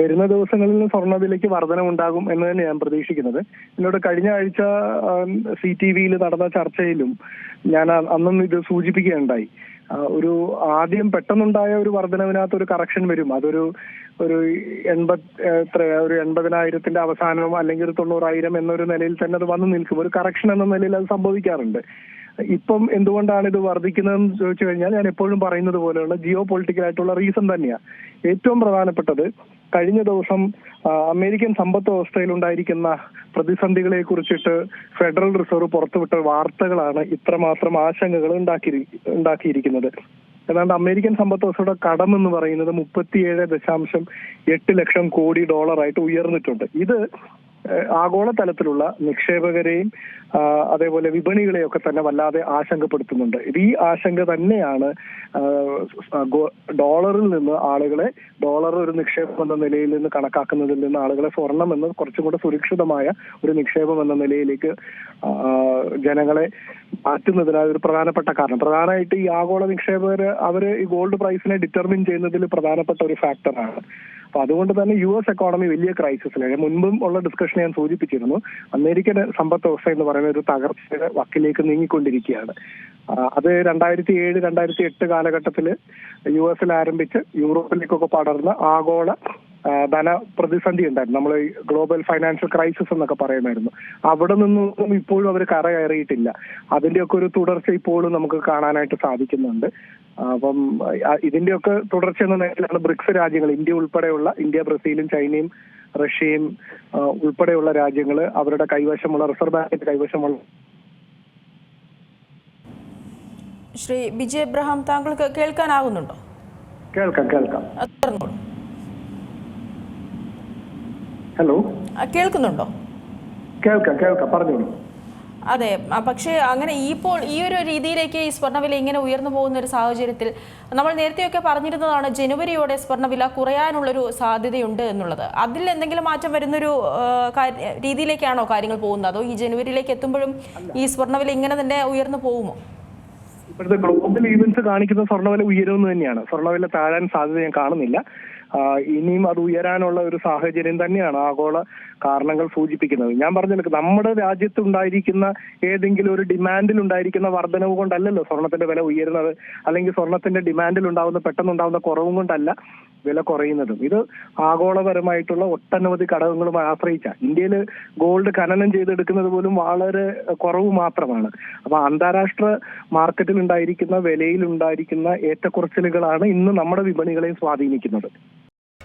വരുന്ന ദിവസങ്ങളിൽ സ്വർണവിലയ്ക്ക് വർധനമുണ്ടാകും എന്ന് തന്നെ ഞാൻ പ്രതീക്ഷിക്കുന്നത്. എന്നോട് കഴിഞ്ഞ ആഴ്ച സി ടി വിയിൽ നടന്ന ചർച്ചയിലും ഞാൻ അന്നും ഇത് സൂചിപ്പിക്കുകയുണ്ടായി. ഒരു ആദ്യം പെട്ടെന്നുണ്ടായ ഒരു വർധനവിനകത്ത് ഒരു കറക്ഷൻ വരും. അതൊരു ഒരു എൺപത് എത്ര ഒരു എൺപതിനായിരത്തിന്റെ അവസാനം അല്ലെങ്കിൽ ഒരു തൊണ്ണൂറായിരം എന്നൊരു നിലയിൽ തന്നെ അത് വന്നു നിൽക്കും. ഒരു കറക്ഷൻ എന്ന നിലയിൽ അത് സംഭവിക്കാറുണ്ട്. ഇപ്പം എന്തുകൊണ്ടാണ് ഇത് വർദ്ധിക്കുന്നതെന്ന് ചോദിച്ചു കഴിഞ്ഞാൽ ഞാൻ എപ്പോഴും പറയുന്നത് പോലെയുള്ള ജിയോ പൊളിറ്റിക്കൽ ആയിട്ടുള്ള റീസൺ തന്നെയാണ് ഏറ്റവും പ്രധാനപ്പെട്ടത് കഴിഞ്ഞ ദിവസം അമേരിക്കൻ സമ്പദ് വ്യവസ്ഥയിൽ ഉണ്ടായിരിക്കുന്ന പ്രതിസന്ധികളെ കുറിച്ചിട്ട് ഫെഡറൽ റിസർവ് പുറത്തുവിട്ട വാർത്തകളാണ് ഇത്രമാത്രം ആശങ്കകൾ ഉണ്ടാക്കി ഉണ്ടാക്കിയിരിക്കുന്നത്. ഏതാണ്ട് അമേരിക്കൻ സമ്പദ് വ്യവസ്ഥയുടെ കടം എന്ന് പറയുന്നത് മുപ്പത്തിയേഴ് ദശാംശം എട്ട് ലക്ഷം കോടി ഡോളറായിട്ട് ഉയർന്നിട്ടുണ്ട്. ഇത് ഏഹ് ആഗോളതലത്തിലുള്ള നിക്ഷേപകരെയും അതേപോലെ വിപണികളെയൊക്കെ തന്നെ വല്ലാതെ ആശങ്കപ്പെടുത്തുന്നുണ്ട്. ഇത് ഈ ആശങ്ക തന്നെയാണ് ഡോളറിൽ നിന്ന് ആളുകളെ ഡോളർ ഒരു നിക്ഷേപം എന്ന നിലയിൽ നിന്ന് കണക്കാക്കുന്നതിൽ നിന്ന് ആളുകളെ സ്വർണം എന്ന് കുറച്ചും കൂടെ സുരക്ഷിതമായ ഒരു നിക്ഷേപം എന്ന നിലയിലേക്ക് ജനങ്ങളെ മാറ്റുന്നതിനായ ഒരു പ്രധാനപ്പെട്ട കാരണം. പ്രധാനമായിട്ട് ഈ ആഗോള നിക്ഷേപകർ അവർ ഈ ഗോൾഡ് പ്രൈസിനെ ഡിറ്റർമിൻ ചെയ്യുന്നതിൽ പ്രധാനപ്പെട്ട ഒരു ഫാക്ടറാണ് അപ്പൊ അതുകൊണ്ട് തന്നെ യു എസ് എക്കോണമി വലിയ ക്രൈസിസിലാണ് ഞാൻ മുൻപും ഉള്ള ഡിസ്കഷൻ ഞാൻ സൂചിപ്പിച്ചിരുന്നു. അമേരിക്കൻ സമ്പദ് വ്യവസ്ഥ എന്ന് പറയുന്ന ഒരു തകർച്ചയുടെ വക്കിലേക്ക് നീങ്ങിക്കൊണ്ടിരിക്കുകയാണ്. അത് രണ്ടായിരത്തി ഏഴ് രണ്ടായിരത്തി എട്ട് കാലഘട്ടത്തിൽ യു എസിൽ ആരംഭിച്ച് യൂറോപ്പിലേക്കൊക്കെ പടർന്ന ആഗോള ധന പ്രതിസന്ധി ഉണ്ടായിരുന്നു. നമ്മൾ ഗ്ലോബൽ ഫൈനാൻഷ്യൽ ക്രൈസിസ് എന്നൊക്കെ പറയുമായിരുന്നു. അവിടെ നിന്നും ഇപ്പോഴും അവർ കരകയറിയിട്ടില്ല അതിന്റെയൊക്കെ ഒരു തുടർച്ച ഇപ്പോഴും നമുക്ക് കാണാനായിട്ട് സാധിക്കുന്നുണ്ട്. അപ്പം ഇതിന്റെയൊക്കെ തുടർച്ച എന്ന നിലയിലാണ് ബ്രിക്സ് രാജ്യങ്ങൾ ഇന്ത്യ ഉൾപ്പെടെയുള്ള ഇന്ത്യ ബ്രസീലും ചൈനയും റഷ്യയും ഉൾപ്പെടെയുള്ള രാജ്യങ്ങൾ അവരുടെ കൈവശമുള്ള റിസർവ് ബാങ്കിന്റെ കൈവശമുള്ള ശ്രീ ബിജി എബ്രഹാം താങ്കൾക്ക് കേൾക്കാനാകുന്നുണ്ടോ കേൾക്കാം കേൾക്കാം. ഹലോ കേൾക്കുന്നുണ്ടോ? കേൾക്കാം കേൾക്കാം. പറഞ്ഞോളൂ അതെ പക്ഷേ അങ്ങനെ ഈ ഇപ്പോൾ ഈ ഒരു രീതിയിലേക്ക് ഈ സ്വർണവില ഇങ്ങനെ ഉയർന്നു പോകുന്ന ഒരു സാഹചര്യത്തിൽ നമ്മൾ നേരത്തെയൊക്കെ പറഞ്ഞിരുന്നതാണ് ജനുവരിയോടെ സ്വർണവില കുറയാനുള്ളൊരു സാധ്യതയുണ്ട് എന്നുള്ളത്. അതിൽ എന്തെങ്കിലും മാറ്റം വരുന്നൊരു രീതിയിലേക്കാണോ കാര്യങ്ങൾ പോകുന്നത്? അതോ ഈ ജനുവരിയിലേക്ക് എത്തുമ്പോഴും ഈ സ്വർണവില ഇങ്ങനെ തന്നെ ഉയർന്നു പോകുമോ? ഇപ്പോഴത്തെ ഗ്ലോബൽ ഈവൻസ് കാണിക്കുന്ന സ്വർണവില ഉയരുമെന്ന് തന്നെയാണ്. സ്വർണവില താഴാൻ സാധ്യത ഞാൻ കാണുന്നില്ല. ഇനിയും അത് ഉയരാനുള്ള ഒരു സാഹചര്യം തന്നെയാണ് ആഗോള കാരണങ്ങൾ സൂചിപ്പിക്കുന്നത്. ഞാൻ പറഞ്ഞില്ല നമ്മുടെ രാജ്യത്ത് ഉണ്ടായിരിക്കുന്ന ഏതെങ്കിലും ഒരു ഡിമാൻഡിൽ ഉണ്ടായിരിക്കുന്ന വർധനവ് കൊണ്ടല്ലല്ലോ സ്വർണത്തിന്റെ വില ഉയരുന്നത്. അല്ലെങ്കിൽ സ്വർണത്തിന്റെ ഡിമാൻഡിൽ ഉണ്ടാവുന്ന പെട്ടെന്നുണ്ടാവുന്ന കുറവും കൊണ്ടല്ല വില കുറയുന്നതും. ഇത് ആഗോളപരമായിട്ടുള്ള ഒട്ടനവധി ഘടകങ്ങളും ആശ്രയിച്ച. ഇന്ത്യയിൽ ഗോൾഡ് ഖനനം ചെയ്തെടുക്കുന്നത് പോലും വളരെ കുറവ് മാത്രമാണ്. അപ്പൊ അന്താരാഷ്ട്ര മാർക്കറ്റിൽ ഉണ്ടായിരിക്കുന്ന വിലയിൽ ഉണ്ടായിരിക്കുന്ന ഏറ്റക്കുറച്ചിലുകളാണ് ഇന്ന് നമ്മുടെ വിപണികളെയും സ്വാധീനിക്കുന്നത്.